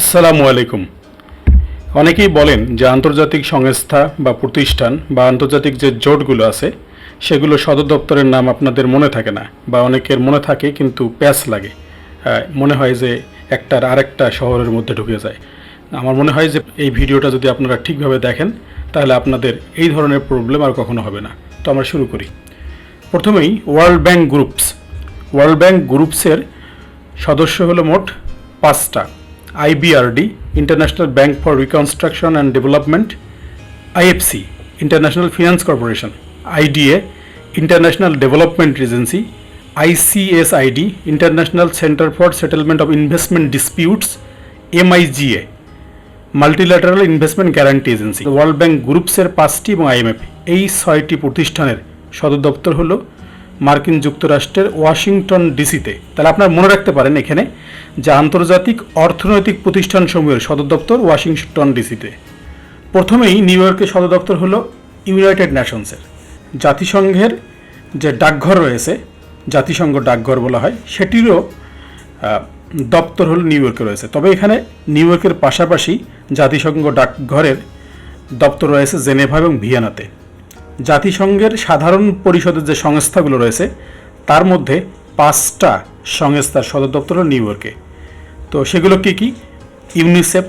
আসসালামু আলাইকুম। অনেকেই বলেন যে আন্তর্জাতিক সংস্থা বা প্রতিষ্ঠান বা আন্তর্জাতিক যে জোটগুলো আছে, সেগুলো সদর দপ্তরের নাম আপনাদের মনে থাকে না বা অনেকের মনে থাকে কিন্তু প্যাচ লাগে। মনে হয় যে একটার আরেকটা শহরের মধ্যে ঢুকে যায়। আমার মনে হয় যে এই ভিডিওটা যদি আপনারা ঠিকভাবে দেখেন, তাহলে আপনাদের এই ধরনের প্রবলেম আর কখনো হবে না। তো আমরা শুরু করি। প্রথমেই World Bank Groups. World Bank গ্রুপসের সদস্য হলো মোট পাঁচটা। IBRD International Bank for Reconstruction and Development IFC International Finance Corporation IDA International Development Agency ICSID International Centre for Settlement of Investment Disputes MIGA Multilateral Investment Guarantee Agency World Bank গ্রুপসের পাঁচটি এবং IMF এই ছয়টি প্রতিষ্ঠানের সদর দপ্তর হলো মার্কিন যুক্তরাষ্ট্রের ওয়াশিংটন ডিসিতে। তাহলে আপনার মনে রাখতে পারেন এখানে যে আন্তর্জাতিক অর্থনৈতিক প্রতিষ্ঠানসমূহের সদর দপ্তর ওয়াশিংটন ডিসিতে। প্রথমেই নিউ ইয়র্কের সদর দপ্তর হলো ইউনাইটেড নেশনসের। জাতিসংঘের যে ডাকঘর রয়েছে, জাতিসংঘ ডাকঘর বলা হয়, সেটিরও দপ্তর হলো নিউ ইয়র্কে রয়েছে। তবে এখানে নিউ ইয়র্কের পাশাপাশি জাতিসংঘ ডাকঘরের দপ্তর রয়েছে জেনেভা এবং ভিয়েনাতে। জাতিসংঘের সাধারণ পরিষদের যে সংস্থাগুলো রয়েছে, তার মধ্যে পাঁচটা সংস্থার সদর দপ্তর নিউ ইয়র্কে। তো সেগুলো কী কী? ইউনিসেফ,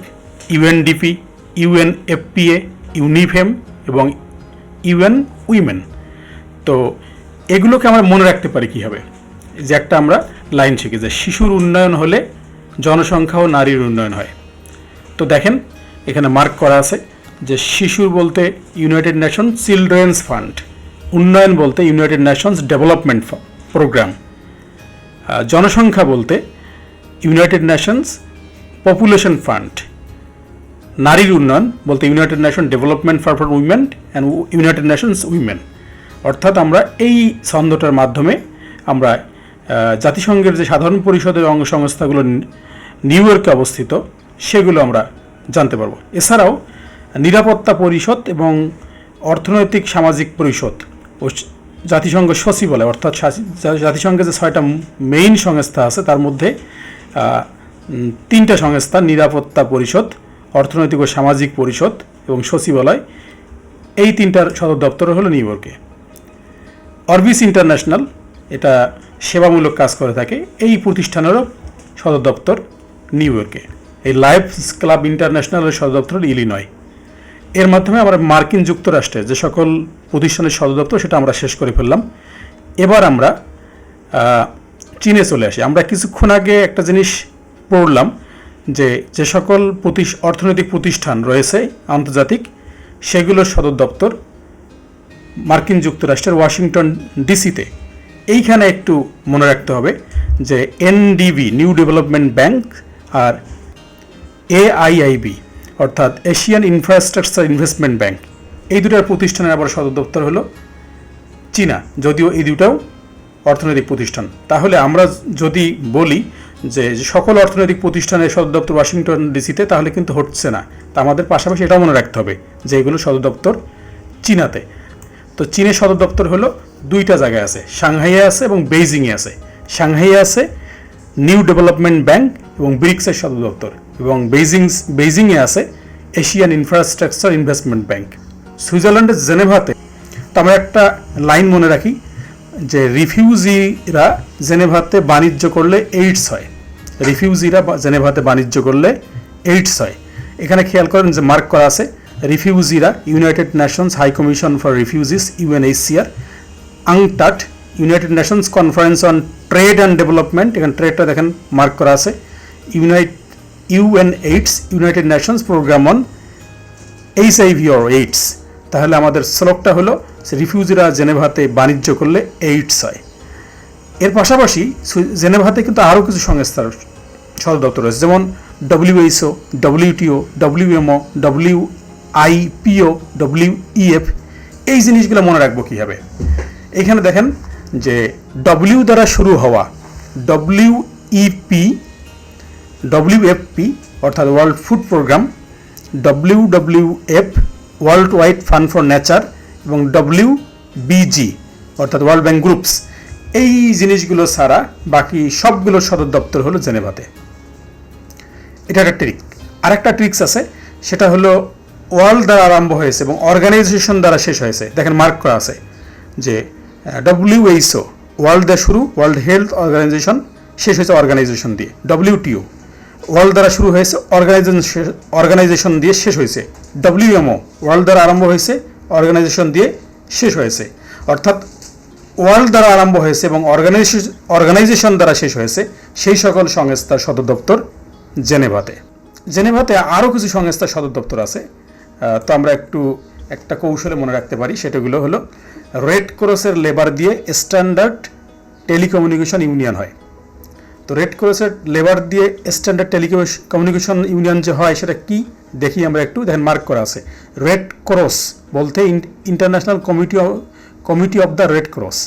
ইউএনডিপি, ইউএনএফপিএ, ইউনিফেম এবং ইউএন উইমেন। তো এগুলোকে আমরা মনে রাখতে পারি কীভাবে? যে একটা আমরা লাইন শিখি যে শিশুর উন্নয়ন হলে জনসংখ্যা ও নারীর উন্নয়ন হয়। তো দেখেন, এখানে মার্ক করা আছে। যে শিশুর বলতে ইউনাইটেড নেশন চিলড্রেন্স ফান্ড উন্নয়ন বলতে ইউনাইটেড নেশনস ডেভেলপমেন্ট প্রোগ্রাম জনসংখ্যা বলতে ইউনাইটেড নেশনস পপুলেশন ফান্ড নারীর উন্নয়ন বলতে United Nation Development for for Women and United Nations Women অর্থাৎ আমরা এই ছন্দটার মাধ্যমে আমরা জাতিসংঘের যে সাধারণ পরিষদের অঙ্গ সংস্থাগুলো নিউ ইয়র্কে অবস্থিত, সেগুলো আমরা জানতে পারব। এছাড়াও নিরাপত্তা পরিষদ এবং অর্থনৈতিক সামাজিক পরিষদ ও জাতিসংঘ সচিবালয়, অর্থাৎ জাতিসংঘের যে ছয়টা মেইন সংস্থা আছে, তার মধ্যে তিনটা সংস্থা, নিরাপত্তা পরিষদ, অর্থনৈতিক ও সামাজিক পরিষদ এবং সচিবালয়, এই তিনটার সদর দপ্তর হলো নিউ ইয়র্কে। অরবিস ইন্টারন্যাশনাল, এটা সেবামূলক কাজ করে থাকে, এই প্রতিষ্ঠানেরও সদর দপ্তর নিউ ইয়র্কে। এই লাইফ ক্লাব ইন্টারন্যাশনালের সদর দপ্তর ইলিনয়। এর মাধ্যমে আমরা মার্কিন যুক্তরাষ্ট্রে যে সকল প্রতিষ্ঠানের সদর দপ্তর, সেটা আমরা শেষ করে ফেললাম। এবার আমরা চীনে চলে আসি। আমরা কিছুক্ষণ আগে একটা জিনিস পড়লাম যে যে সকল প্রতিষ, অর্থনৈতিক প্রতিষ্ঠান রয়েছে, আন্তর্জাতিক সেগুলোর সদর দপ্তর মার্কিন যুক্তরাষ্ট্রের ওয়াশিংটন ডিসিতে। এইখানে একটু মনে রাখতে হবে যে এনডিবি, নিউ ডেভেলপমেন্ট ব্যাংক, আর এআইআইবি অর্থাৎ এশিয়ান ইনফ্রাস্ট্রাকচার ইনভেস্টমেন্ট ব্যাংক। এই দুটার প্রতিষ্ঠানের আবার সদর দপ্তর হলো চীনা। যদিও এই দুটাও অর্থনৈতিক প্রতিষ্ঠান। তাহলে আমরা যদি বলি যে সকল অর্থনৈতিক প্রতিষ্ঠানের সদর দপ্তর ওয়াশিংটন ডিসিতে, তাহলে কিন্তু হচ্ছে না। তা আমাদের পাশাপাশি এটাও মনে রাখতে হবে যে এগুলো সদর দপ্তর চীনাতে। তো চীনের সদর দপ্তর হলো দুইটা জায়গায় আছে। সাংহাইয়ে আছে এবং বেইজিংয়ে আছে। সাংহাইয়ে আছে নিউ ডেভেলপমেন্ট ব্যাংক এবং ব্রিক্সের সদর দপ্তর। এবং বেইজিং বেইজিংয়ে আছে এশিয়ান ইনফ্রাস্ট্রাকচার ইনভেস্টমেন্ট ব্যাংক সুইজারল্যান্ডের জেনেভাতে তো আমরা একটা লাইন মনে রাখি যে রিফিউজিরা জেনেভাতে বাণিজ্য করলে এইডস হয়। রিফিউজিরা জেনেভাতে বাণিজ্য করলে এইডস হয়। এখানে খেয়াল করেন যে মার্ক করা আছে, রিফিউজিরা United Nations High Commission for Refugees UNHCR UNCTAD United Nations Conference on Trade and Development এখানে ট্রেডটা দেখেন, মার্ক করা আছে unite UN AIDS United Nations Programme on H IV or AIDS তাহলে আমাদের শ্লোকটা হলো রিফিউজিরা জেনেভাতে বাণিজ্য করলে এইডস হয়। এর পাশাপাশি জেনেভাতে কিন্তু আরও কিছু সংস্থার সদর দপ্তর রয়েছে। যেমন WHO WTO WMO W IPO WEF এই জিনিসগুলো মনে রাখব কীভাবে? এখানে দেখেন যে ডব্লিউ দ্বারা শুরু হওয়া ডব্লিউইপি ডব্লিউএফপি অর্থাৎ World Food Programme WWF World Wide Fund for Nature এবং ডব্লিউ বিজি অর্থাৎ ওয়ার্ল্ড ব্যাংক গ্রুপস এই জিনিসগুলো ছাড়া বাকি সবগুলো সদর দপ্তর হলো জেনেভাতে। এটা একটা ট্রিক আরেকটা ট্রিক্স আছে, সেটা হলো ওয়ার্ল্ড দ্বারা আরম্ভ হয়েছে এবং অর্গানাইজেশন দ্বারা শেষ হয়েছে। দেখেন মার্ক করা আছে যে ডব্লিউএইচও ওয়ার্ল্ড দ্বারা শুরু, ওয়ার্ল্ড হেলথ অর্গানাইজেশন, শেষ হয়েছে অর্গানাইজেশন দিয়ে ডব্লিউটিও ওয়ার্ল্ড দ্বারা শুরু হয়েছে অর্গানাইজেশন অর্গানাইজেশন দিয়ে শেষ হয়েছে। ডব্লিউএমও ওয়ার্ল্ড দ্বারা আরম্ভ হয়েছে অর্গানাইজেশন দিয়ে শেষ হয়েছে। অর্থাৎ ওয়ার্ল্ড দ্বারা আরম্ভ হয়েছে এবং অর্গানাইজেশন অর্গানাইজেশন দ্বারা শেষ হয়েছে সেই সকল সংস্থার সদর দপ্তর জেনেভাতে। জেনেভাতে আরও কিছু সংস্থার সদর দপ্তর আছে। তো আমরা একটু একটা কৌশলে মনে রাখতে পারি, সেটাগুলো হলো রেড ক্রসের লেবার দিয়ে স্ট্যান্ডার্ড টেলিকমিউনিকেশন ইউনিয়ন হয়। তো রেড ক্রসের লেবার দিয়ে স্ট্যান্ডার্ড টেলিকমিউনিকেশন ইউনিয়ন যে হয়, সেটা কি? দেখি আমরা একটু। দেখেন মার্ক করা আছে। রেড ক্রস বলতে International Committee Committee of the Red Cross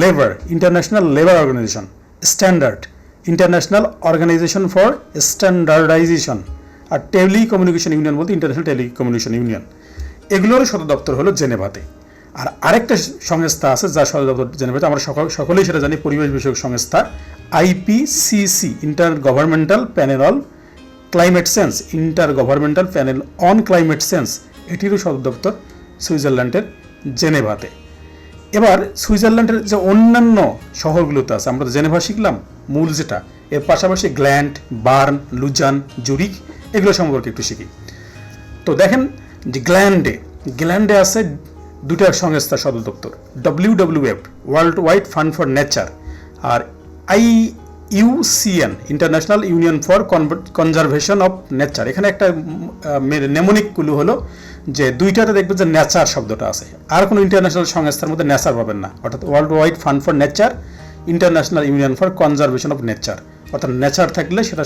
labour International Labour Organisation standard International Organisation for Standardisation R telecommunication union বলতে ইন্টারন্যাশনাল টেলিকমিউনিকেশন ইউনিয়ন এগুলোর সদর দপ্তর হলো জেনেভাতে। আর আরেকটা সংস্থা আছে যা সদর দপ্তর জেনেভাতে আমরা সকল সকলেই সেটা জানি, পরিবেশ বিষয়ক সংস্থা IPCC Intergovernmental Panel on Climate sense Intergovernmental Panel on Climate sense এটিরও সদর দপ্তর সুইজারল্যান্ডের জেনেভাতে। এবার সুইজারল্যান্ডের যে অন্যান্য শহরগুলোতে আছে, আমরা তো জেনেভা শিখলাম, মূল যেটা, এর পাশাপাশি গ্ল্যান্ড, বার্ন, লুজান জুরিক এগুলো সম্পর্কে একটু শিখি। তো দেখেন যে গ্ল্যান্ডে গ্ল্যান্ডে আছে দুটা সংস্থা সদর দপ্তর। W W F World Wide Fund for Nature R I IUCN International Union for Conservation of Nature এখানে একটা নেমোনিক কুলু হলো যে দুইটাতে দেখবেন যে নেচার শব্দটা আছে। আর কোনো ইন্টারন্যাশনাল সংস্থার মধ্যে নেচার পাবেন না। অর্থাৎ World Wide Fund for Nature International Union for Conservation of Nature অর্থাৎ নেচার থাকলে সেটা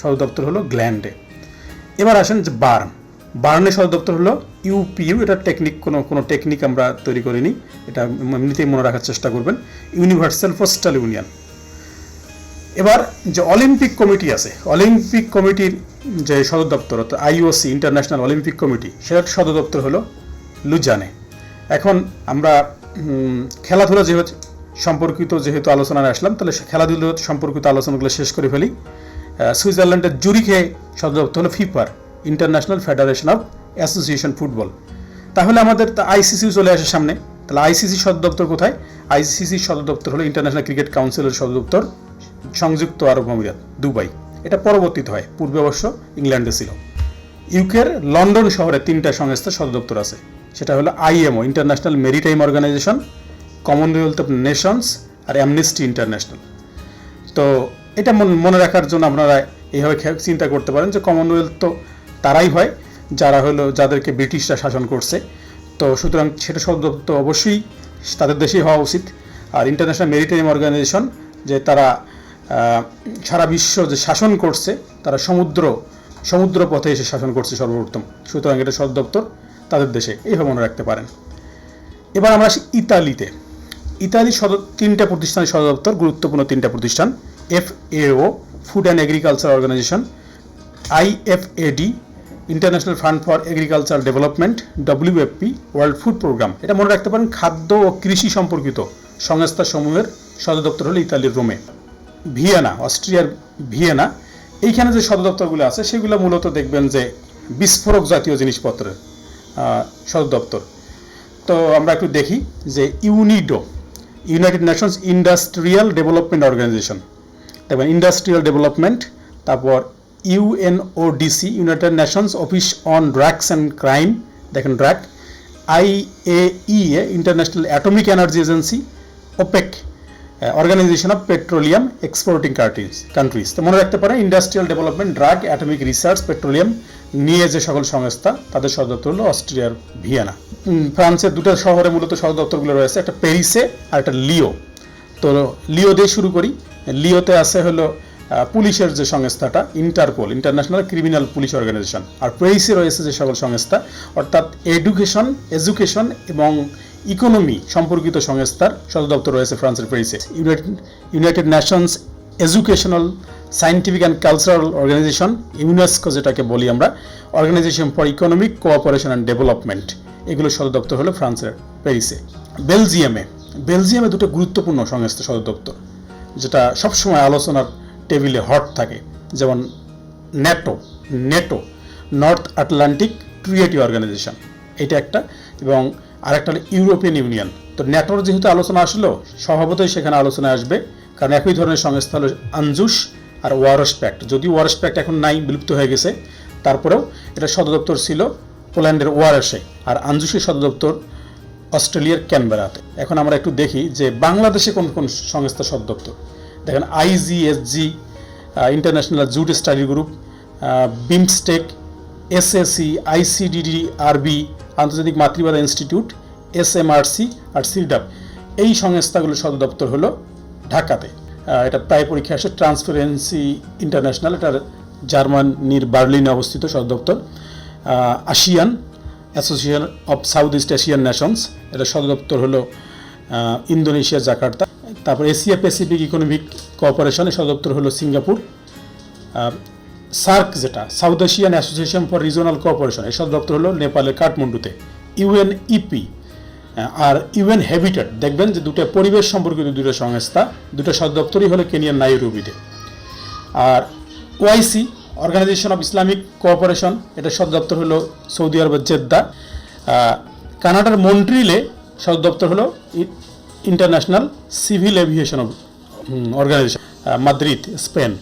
সদর দপ্তর হলো গ্ল্যান্ডে এবার আসেন যে বার্ন বার্নের সদর দপ্তর হলো ইউপিইউ, এটা টেকনিক কোনো কোনো টেকনিক আমরা তৈরি করিনি। এটা এমনিতেই মনে রাখার চেষ্টা করবেন। ইউনিভার্সাল পোস্টাল ইউনিয়ন এবার যে অলিম্পিক কমিটি আছে অলিম্পিক কমিটির যে সদর দপ্তর, অর্থাৎ আইওসি ইন্টারন্যাশনাল অলিম্পিক কমিটি সেটার সদর দপ্তর হলো লুজানে এখন আমরা খেলাধুলা যেহেতু, সম্পর্কিত যেহেতু আলোচনায় আসলাম, তাহলে খেলাধুলা সম্পর্কিত আলোচনাগুলো শেষ করে ফেলি। সুইজারল্যান্ডের জুরিখে সদর দপ্তর হলো ফিফার। International Federation of Association Football তাহলে আমাদের আইসিসিও চলে আসে সামনে। তাহলে আইসিসি সদর দপ্তর কোথায়? আইসিসি সদর দপ্তর হলো ইন্টারন্যাশনাল ক্রিকেট কাউন্সিলের সদর দপ্তর সংযুক্ত আরব আমিরাত, দুবাই। এটা পরবর্তীতে হয়, পূর্বে অবশ্য ইংল্যান্ডে ছিল। ইউকের লন্ডন শহরে তিনটা সংস্থা সদর দপ্তর আছে। সেটা হলো IMO International Maritime Organisation Commonwealth of Nations R Amnesty International তো এটা মনে রাখার জন্য আপনারা এইভাবে চিন্তা করতে পারেন যে কমনওয়েলথ তো তারাই হয়, যারা হলো, যাদেরকে ব্রিটিশরা শাসন করছে। তো সুতরাং সেটা শব্দ তো অবশ্যই তাদের দেশেই হওয়া উচিত। আর ইন্টারন্যাশনাল মেরিটাইম অর্গানাইজেশন যে তারা সারা বিশ্ব যে শাসন করছে, তারা সমুদ্র সমুদ্র পথে এসে শাসন করছে সর্বপ্রথম। সুতরাং এটা সদর দপ্তর তাদের দেশে। এইভাবে মনে রাখতে পারেন। এবার আমরা আসি ইতালিতে। ইতালি সদর তিনটা প্রতিষ্ঠানের সদর দপ্তর গুরুত্বপূর্ণ তিনটা প্রতিষ্ঠান। F AO Food and Agriculture Organisation IFAD International Fund for Agriculture Development WFP World Food Programme এটা মনে রাখতে পারেন, খাদ্য ও কৃষি সম্পর্কিত সংস্থা সমূহের সদর দপ্তর হলো ইতালির রোমে। ভিয়েনা, অস্ট্রিয়ার ভিয়েনা, এইখানে যে সদর দপ্তরগুলো আছে, সেগুলো মূলত দেখবেন যে বিস্ফোরক জাতীয় জিনিসপত্রের সদর দপ্তর। তো আমরা একটু দেখি যে UNIDO, United Nations Industrial Development Organisation দেখবেন ইন্ডাস্ট্রিয়াল ডেভেলপমেন্ট তারপর UNODC United Nations Office on Drugs and Crime দেখেন drug IAEA International Atomic Energy Agency OPEC Organisation of Petroleum Exporting Countries countries তো মনে রাখতে পারেন industrial development drug atomic research petroleum নিয়ে যে সকল সংস্থা, তাদের সদর দপ্তর হলো অস্ট্রিয়ার ভিয়েনা। ফ্রান্সের দুটো শহরে মূলত সদর দপ্তরগুলো রয়েছে, একটা প্যারিসে আর একটা লিও। তো লিও দিয়ে শুরু করি। লিওতে আছে হলো পুলিশের যে সংস্থাটা, Interpol International Criminal Police Organisation আর প্রেসে রয়েছে যে সকল সংস্থা, অর্থাৎ এডুকেশন এডুকেশন এবং ইকোনমি সম্পর্কিত সংস্থার সদর দপ্তর রয়েছে ফ্রান্সের প্যারিসে United Nations Educational Scientific and Cultural Organisation UNESCO যেটাকে বলি আমরা Organisation for Economic Cooperation and Development এগুলো সদর দপ্তর হলো ফ্রান্সের প্যারিসে বেলজিয়ামে বেলজিয়ামে দুটো গুরুত্বপূর্ণ সংস্থা সদর দপ্তর, যেটা সবসময় আলোচনার টেবিলে হট থাকে, যেমন NATO NATO, North Atlantic Treaty Organisation, এটা একটা, এবং আরেকটা হলো ইউরোপিয়ান ইউনিয়ন। তো ন্যাটোর যেহেতু আলোচনা আসলো, স্বভাবতই সেখানে আলোচনা আসবে, কারণ একই ধরনের সংস্থা হলো আনজুস আর ওয়ারস প্যাক্ট। যদিও ওয়ারস প্যাক্ট এখন নাই, বিলুপ্ত হয়ে গেছে, তারপরেও এটা সদর দপ্তর ছিল পোল্যান্ডের ওয়ারসে, আর আনজুসের সদর দপ্তর অস্ট্রেলিয়ার ক্যানবেরাতে। এখন আমরা একটু দেখি যে বাংলাদেশে কোন কোন সংস্থা সদর দপ্তর দেখেন IGSG International Jute Study Group BIMSTEC SSC ICDD RB আন্তর্জাতিক মাতৃভাষা ইনস্টিটিউট এসএমআরসি আর সিরডাপ এই সংস্থাগুলোর সদর দপ্তর হলো ঢাকাতে। এটা প্রায় পরীক্ষা আসে ট্রান্সপারেন্সি ইন্টারন্যাশনাল এটার জার্মানির বার্লিনে অবস্থিত সদর দপ্তর। ASEAN association of south east Asian nations এটা সদর দপ্তর হলো ইন্দোনেশিয়া, জাকার্তা। তারপর এশিয়া প্যাসিফিক ইকোনমিক কোঅপারেশন সদর দপ্তর হলো সিঙ্গাপুর। সার্ক যেটা, south Asian association for regional cooperation এর সদর দপ্তর হলো নেপালের কাঠমান্ডুতে। ইউএনইপি, আর ইউএন হ্যাবিটেট, দেখবেন যে দুটো পরিবেশ সম্পর্কিত দুটো সংস্থা, দুটো সদর দপ্তরই হলো কেনিয়ার নাইরুবিতে। আর OIC Organisation of Islamic Cooperation, এটা সদর দপ্তর হলো সৌদি আরবের জেদ্দা। কানাডার মন্ট্রিলে সদর দপ্তর হলো International Civil Aviation Organisation Madrid, Spain.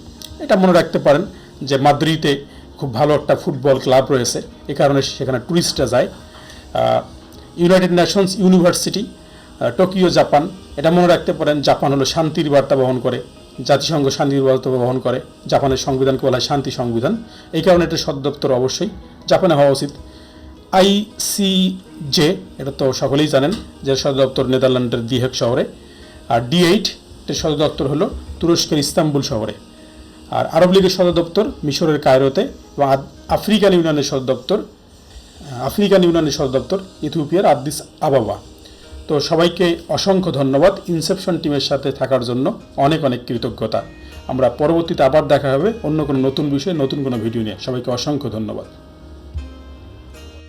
এটা মনে রাখতে পারেন যে মাদ্রিদে খুব ভালো একটা ফুটবল ক্লাব রয়েছে। এ কারণে সেখানে টুরিস্টরা যায়। United Nations University Tokyo, Japan. এটা মনে রাখতে পারেন জাপান হলো শান্তির বার্তা বহন করে, জাতিসংঘ শান্তির বার্তা বহন করে, জাপানের সংবিধানকে বলা হয় শান্তি সংবিধান। এই কারণে এটা সদর দপ্তর অবশ্যই। জাপানে হওয়া উচিত। আইসিজে, এটা তো সকলেই জানেন যে সদর দপ্তর নেদারল্যান্ডের দিহেক শহরে, আর ডি এইট এর সদর দপ্তর হলো তুরস্কের ইস্তাম্বুল শহরে। আর আরব লীগের সদর দপ্তর মিশরের কায়রোতে এবং আফ্রিকান ইউনিয়নের সদর দপ্তর আফ্রিকান ইউনিয়নের সদর দপ্তর ইথিওপিয়ার আদিস আবাবা। তো সবাইকে অসংখ্য ধন্যবাদ ইনসেপশন টিমের সাথে থাকার জন্য অনেক অনেক কৃতজ্ঞতা। আমরা পরবর্তীতে আবার দেখা হবে অন্য কোনো নতুন বিষয়ে, নতুন কোনো ভিডিও নিয়ে। সবাইকে অসংখ্য ধন্যবাদ।